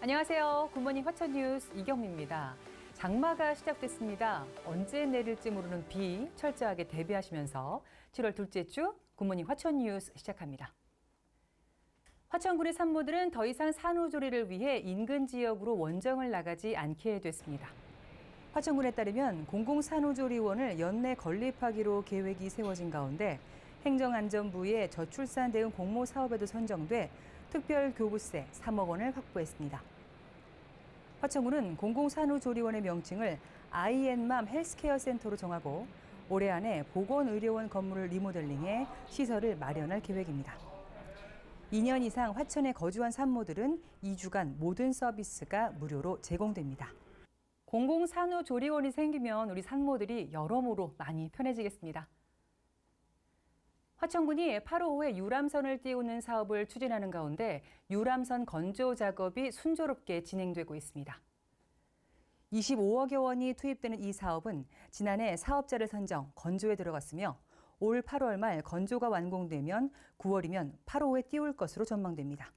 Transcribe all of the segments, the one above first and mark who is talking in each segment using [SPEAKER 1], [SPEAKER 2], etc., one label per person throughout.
[SPEAKER 1] 안녕하세요. 굿모닝 화천 뉴스 이경미입니다. 장마가 시작됐습니다. 언제 내릴지 모르는 비 철저하게 대비하시면서 7월 둘째 주 굿모닝 화천 뉴스 시작합니다. 화천군의 산모들은 더 이상 산후조리를 위해 인근 지역으로 원정을 나가지 않게 됐습니다. 화천군에 따르면 공공산후조리원을 연내 건립하기로 계획이 세워진 가운데 행정안전부의 저출산 대응 공모 사업에도 선정돼 특별교부세 3억 원을 확보했습니다. 화천군은 공공산후조리원의 명칭을 아이앤맘 헬스케어 센터로 정하고 올해 안에 보건의료원 건물을 리모델링해 시설을 마련할 계획입니다. 2년 이상 화천에 거주한 산모들은 2주간 모든 서비스가 무료로 제공됩니다. 공공산후조리원이 생기면 우리 산모들이 여러모로 많이 편해지겠습니다. 화천군이 8호호에 유람선을 띄우는 사업을 추진하는 가운데 유람선 건조 작업이 순조롭게 진행되고 있습니다. 25억여 원이 투입되는 이 사업은 지난해 사업자를 선정, 건조에 들어갔으며 올 8월 말 건조가 완공되면 9월이면 8호에 띄울 것으로 전망됩니다.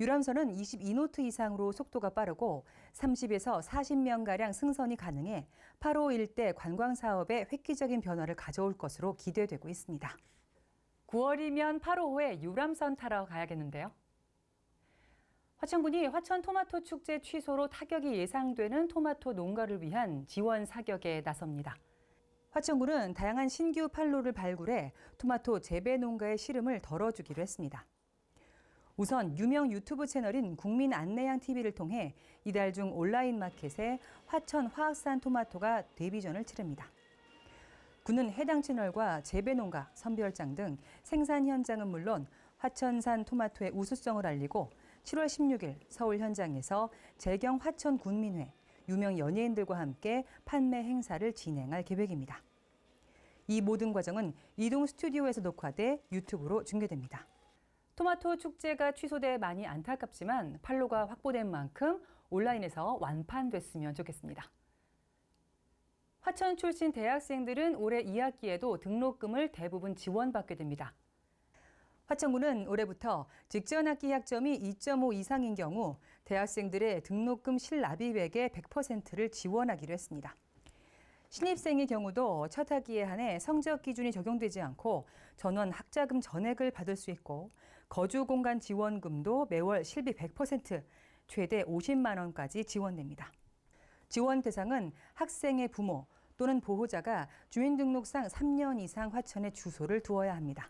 [SPEAKER 1] 유람선은 22노트 이상으로 속도가 빠르고 30에서 40명가량 승선이 가능해 8호 일대 관광 사업에 획기적인 변화를 가져올 것으로 기대되고 있습니다. 9월이면 8호호에 유람선 타러 가야겠는데요. 화천군이 화천 토마토 축제 취소로 타격이 예상되는 토마토 농가를 위한 지원 사격에 나섭니다. 화천군은 다양한 신규 판로를 발굴해 토마토 재배 농가의 시름을 덜어주기로 했습니다. 우선 유명 유튜브 채널인 국민 안내양 TV를 통해 이달 중 온라인 마켓에 화천 화학산 토마토가 데뷔전을 치릅니다. 군은 해당 채널과 재배 농가, 선별장 등 생산 현장은 물론 화천산 토마토의 우수성을 알리고 7월 16일 서울 현장에서 재경 화천 군민회, 유명 연예인들과 함께 판매 행사를 진행할 계획입니다. 이 모든 과정은 이동 스튜디오에서 녹화돼 유튜브로 중계됩니다. 토마토 축제가 취소돼 많이 안타깝지만 판로가 확보된 만큼 온라인에서 완판됐으면 좋겠습니다. 화천 출신 대학생들은 올해 2학기에도 등록금을 대부분 지원받게 됩니다. 화천군은 올해부터 직전 학기 학점이 2.5 이상인 경우 대학생들의 등록금 실납입액의 100%를 지원하기로 했습니다. 신입생의 경우도 첫 학기에 한해 성적 기준이 적용되지 않고 전원 학자금 전액을 받을 수 있고 거주 공간 지원금도 매월 실비 100% 최대 50만 원까지 지원됩니다. 지원 대상은 학생의 부모 또는 보호자가 주민등록상 3년 이상 화천에 주소를 두어야 합니다.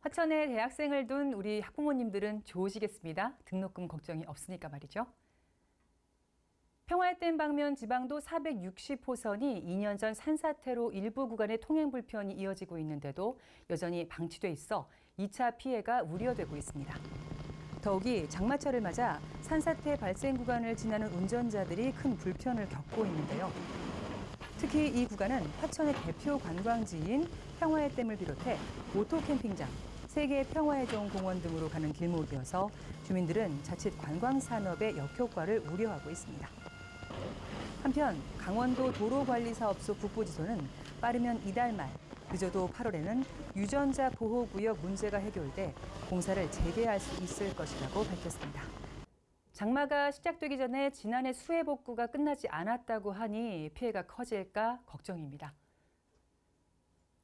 [SPEAKER 1] 화천에 대학생을 둔 우리 학부모님들은 좋으시겠습니다. 등록금 걱정이 없으니까 말이죠. 평화의 댐 방면 지방도 460호선이 2년 전 산사태로 일부 구간의 통행 불편이 이어지고 있는데도 여전히 방치돼 있어 2차 피해가 우려되고 있습니다. 더욱이 장마철을 맞아 산사태 발생 구간을 지나는 운전자들이 큰 불편을 겪고 있는데요. 특히 이 구간은 화천의 대표 관광지인 평화의 댐을 비롯해 오토 캠핑장, 세계 평화의 종 공원 등으로 가는 길목이어서 주민들은 자칫 관광 산업의 역효과를 우려하고 있습니다. 한편 강원도 도로관리사업소 북부지소는 빠르면 이달 말, 늦어도 8월에는 유전자 보호구역 문제가 해결돼 공사를 재개할 수 있을 것이라고 밝혔습니다. 장마가 시작되기 전에 지난해 수해 복구가 끝나지 않았다고 하니 피해가 커질까 걱정입니다.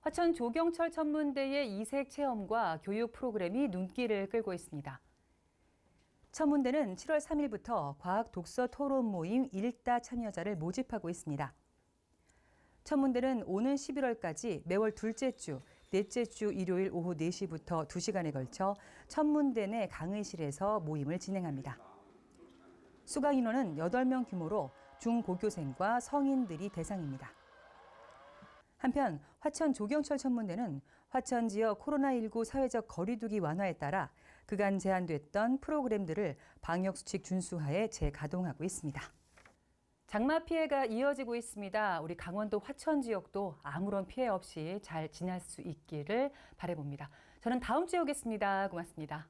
[SPEAKER 1] 화천 조경철 천문대의 이색 체험과 교육 프로그램이 눈길을 끌고 있습니다. 천문대는 7월 3일부터 과학 독서 토론 모임 1다 참여자를 모집하고 있습니다. 천문대는 오는 11월까지 매월 둘째 주, 넷째 주 일요일 오후 4시부터 2시간에 걸쳐 천문대 내 강의실에서 모임을 진행합니다. 수강 인원은 8명 규모로 중고교생과 성인들이 대상입니다. 한편 화천 조경철 천문대는 화천 지역 코로나19 사회적 거리두기 완화에 따라 그간 제한됐던 프로그램들을 방역 수칙 준수하에 재가동하고 있습니다. 장마 피해가 이어지고 있습니다. 우리 강원도 화천 지역도 아무런 피해 없이 잘 지날 수 있기를 바라봅니다. 저는 다음 주에 오겠습니다. 고맙습니다.